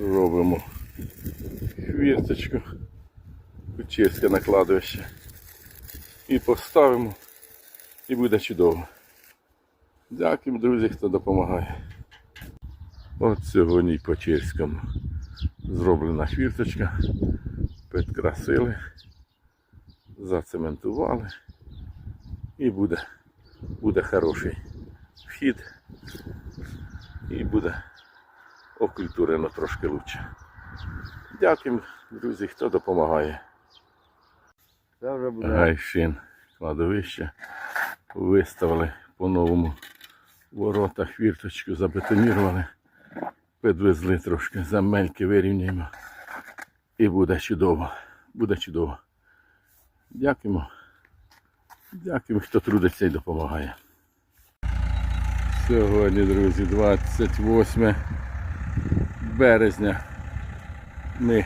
Робимо хвірточку, кучерське накладовище. І поставимо, і буде чудово. Дякую, друзі, хто допомагає. От сьогодні по Черському зроблена хвірточка, підкрасили, зацементували і буде, буде хороший вхід і буде окультурено трошки краще. Дякую, друзі, хто допомагає. Це вже буде. Гайшин кладовище. Виставили по-новому ворота, хвірточку забетонірували, підвезли трошки, замельки вирівняємо. І буде чудово. Буде чудово. Дякуємо. Дякуємо, хто трудиться і допомагає. Сьогодні, друзі, 28 березня. Ми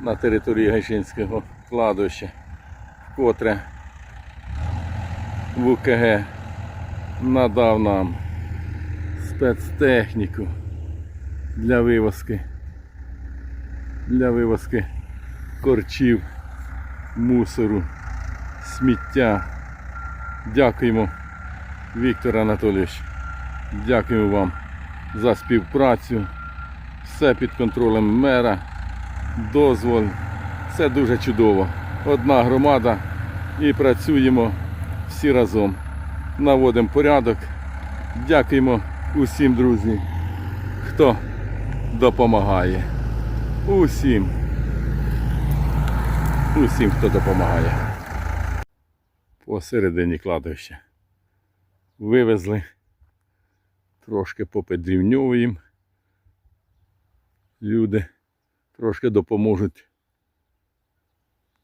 на території Гайшинського кладовища котре в УКГ надав нам спецтехніку для вивозки, для вивозки корчів, мусору, сміття. Дякуємо, Віктор Анатолійович. Дякуємо вам за співпрацю. Все під контролем мера. Дозвол. Все дуже чудово. Одна громада і працюємо всі разом. Наводимо порядок. Дякуємо усім, друзі, хто допомагає. Усім. Усім, хто допомагає. Посередині кладовища. Вивезли. Трошки попедрівнюємо. Люди трошки допоможуть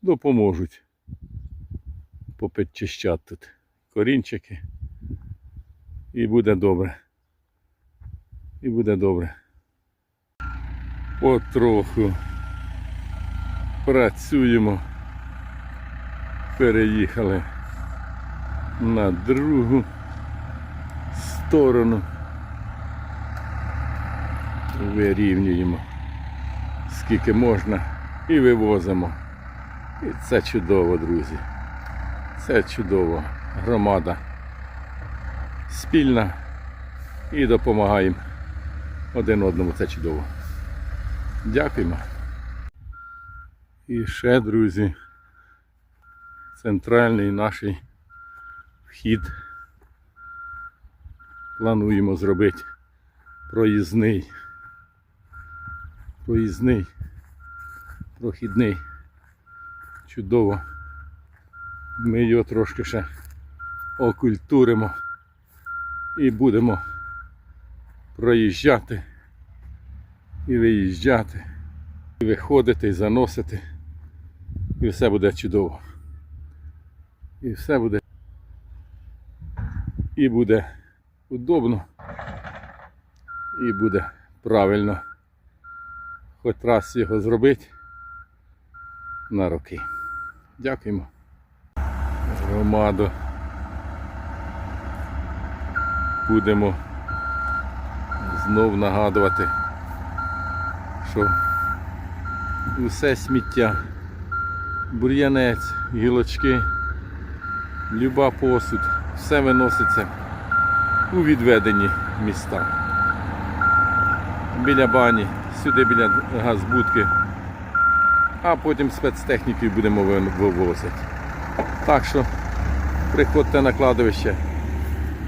допоможуть попідчищати тут корінчики. І буде добре. І буде добре. Потроху працюємо. Переїхали на другу сторону. Вирівнюємо скільки можна і вивозимо. І це чудово, друзі. Це чудово. Громада спільна і допомагаємо один одному. Це чудово. Дякуємо. І ще, друзі, центральний наш вхід. Плануємо зробити проїзний. Проїзний, прохідний чудово. Ми його трошки ще окультуримо і будемо проїжджати і виїжджати, і виходити, і заносити. І все буде чудово. І все буде. І буде удобно. І буде правильно. Хоч раз його зробити на роки. Дякуємо. Громаду. Будемо знов нагадувати, що усе сміття, бур'янець, гілочки, люба посуд, все виноситься у відведені міста. Біля бані, сюди біля газбудки а потім спецтехнікою будемо вивозити. Так що приходьте на кладовище,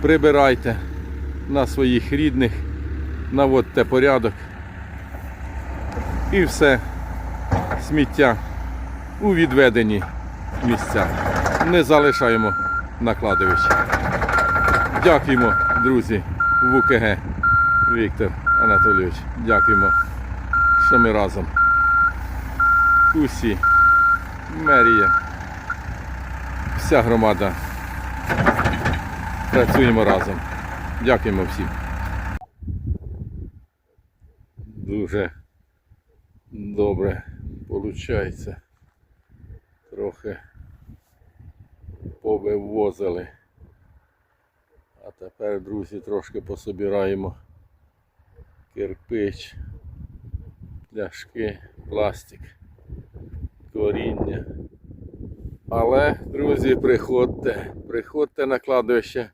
прибирайте на своїх рідних, наводьте порядок і все сміття у відведені місця. Не залишаємо на кладовищі. Дякуємо, друзі, в УКГ Віктор Анатолійович. Дякуємо, що ми разом усі, мерія, вся громада. Працюємо разом. Дякуємо всім. Дуже добре виходить. Трохи повивозили. А тепер, друзі, трошки пособираємо кирпич, пляшки, пластик, коріння. Але, друзі, приходьте, приходьте на кладовище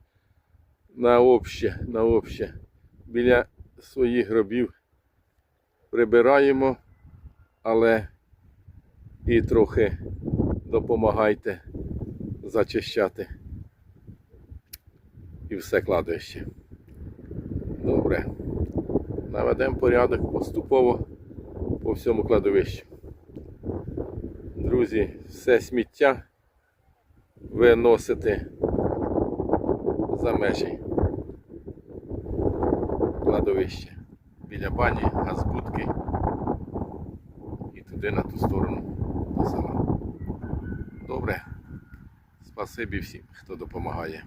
на обще, на обще. Біля своїх гробів прибираємо, але і трохи допомагайте зачищати і все кладовище. Добре. Наведемо порядок поступово по всьому кладовищу. Друзі, все сміття виносити за межі кладовища. Біля бані, газбудки і туди на ту сторону до села. Добре. Спасибі всім, хто допомагає.